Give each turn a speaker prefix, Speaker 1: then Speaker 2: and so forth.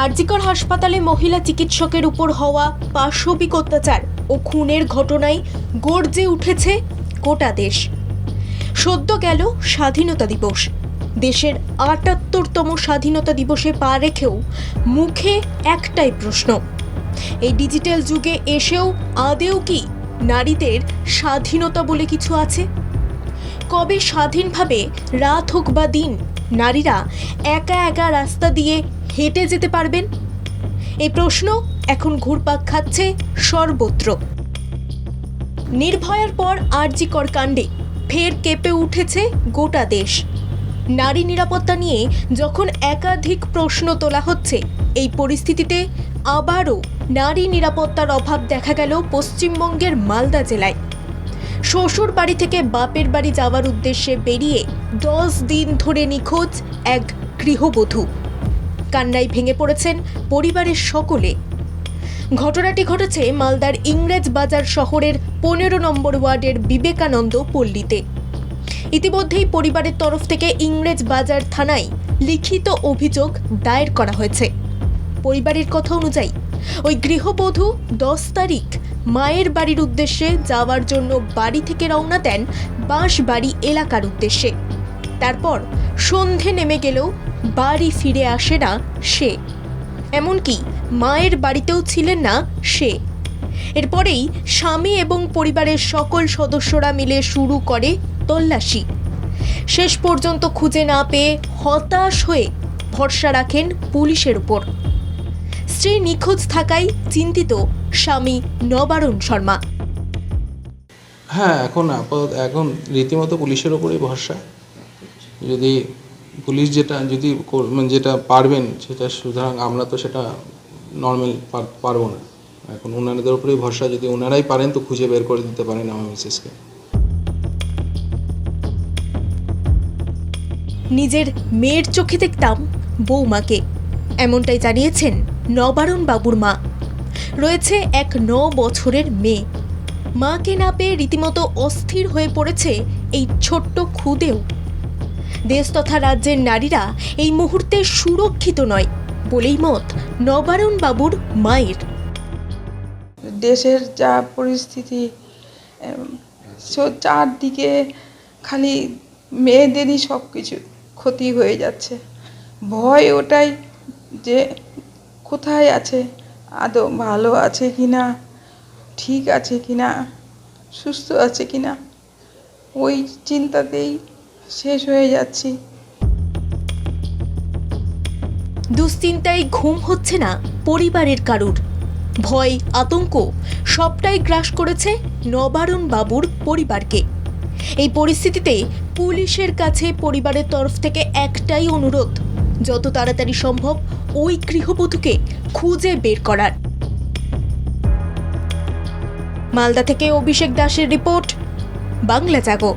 Speaker 1: আরজিকর হাসপাতালে মহিলা চিকিৎসকের উপর হওয়া পাশবিক অত্যাচার ও খুনের ঘটনায় গর্জে উঠেছে গোটা দেশ। সদ্য গেল স্বাধীনতা দিবস। দেশের আটাত্তরতম স্বাধীনতা দিবসে পা রেখেও মুখে একটাই প্রশ্ন। এই ডিজিটাল যুগে এসেও আদেও কি নারীদের স্বাধীনতা বলে কিছু আছে? কবে স্বাধীনভাবে রাত হোক বা দিন নারীরা একা একা রাস্তা দিয়ে হেঁটে যেতে পারবেন? এই প্রশ্ন এখন ঘুরপাক খাচ্ছে সর্বত্র। নির্ভয়ার পর আরজিকর কাণ্ডে ফের কেঁপে উঠেছে গোটা দেশ। নারী নিরাপত্তা নিয়ে যখন একাধিক প্রশ্ন তোলা হচ্ছে, এই পরিস্থিতিতে আবারও নারী নিরাপত্তার অভাব দেখা গেল পশ্চিমবঙ্গের মালদা জেলায়। শ্বশুর বাড়ি থেকে বাপের বাড়ি যাওয়ার উদ্দেশ্যে বেরিয়ে দশ দিন ধরে নিখোঁজ এক গৃহবধূ। কান্নায় ভেঙে পড়েছেন পরিবারের সকলে। ঘটনাটি ঘটেছে মালদার ইংরেজ বাজার শহরের পনেরো নম্বর ওয়ার্ডের বিবেকানন্দ পল্লীতে। ইতিমধ্যেই পরিবারের তরফ থেকে ইংরেজ বাজার থানায় লিখিত অভিযোগ দায়ের করা হয়েছে। পরিবারের কথা অনুযায়ী, ওই গৃহবধূ দশ তারিখ মায়ের বাড়ির উদ্দেশ্যে যাওয়ার জন্য বাড়ি থেকে রওনা দেন বাঁশবাড়ি এলাকার উদ্দেশ্যে। তারপর সন্ধে নেমে গেলেও বাড়ি ফিরে আসে না সে। এমনকি মায়ের বাড়িতেও ছিলেন না সে। এরপরেই স্বামী এবং পরিবারের সকল সদস্যরা মিলে শুরু করে তল্লাশি। শেষ পর্যন্ত খুঁজে না পেয়ে হতাশ হয়ে ভরসা রাখেন পুলিশের উপর। স্ত্রী নিখোঁজ থাকায় চিন্তিত স্বামী নবারুণ শর্মা।
Speaker 2: হ্যাঁ এখন আপাতত এখন রীতিমতো পুলিশের ওপরেই ভরসা। যদি পুলিশ যেটা যদি মানে যেটা পারবেন সেটা সুতরাং আমরা তো সেটা নর্মাল পারব না। এখন ওনাদের উপরেই ভরসা যদি ওনারাই পারেন তো খুঁজে বের করে দিতে পারেন আমার মিসেসকে।
Speaker 1: নিজের মেয়ের চোখে দেখতাম বৌমাকে এমনটাই জানিয়েছেন নবারুণ বাবুর মা। রয়েছে এক ন বছরের মেয়ে। মাকে না পেয়ে রীতিমতো অস্থির হয়ে পড়েছে এই ছোট্ট খুদেও। দেশ তথা রাজ্যের নারীরা এই মুহূর্তে সুরক্ষিত নয় বলেই মত নবারুণ বাবুর মায়ের।
Speaker 3: দেশের যা পরিস্থিতি চারদিকে খালি মেয়েদেরই সব কিছু ক্ষতি হয়ে যাচ্ছে। ভয় ওটাই যে কোথায় আছে? আদৌ ভালো আছে কি না ঠিক আছে কি না সুস্থ আছে কি না ওই চিন্তাতেই শেষ হয়ে যাচ্ছি।
Speaker 1: দুশ্চিন্তায় ঘুম হচ্ছে না পরিবারের কারুর। ভয়, আতঙ্ক, সবটাই গ্রাস করেছে নবারুণ বাবুর পরিবারকে। এই পরিস্থিতিতে পুলিশের কাছে পরিবারের তরফ থেকে একটাই অনুরোধ যত তাড়াতাড়ি সম্ভব ওই গৃহবধূকে খুঁজে বের করার। মালদা থেকে অভিষেক দাসের রিপোর্ট, বাংলা জাগো।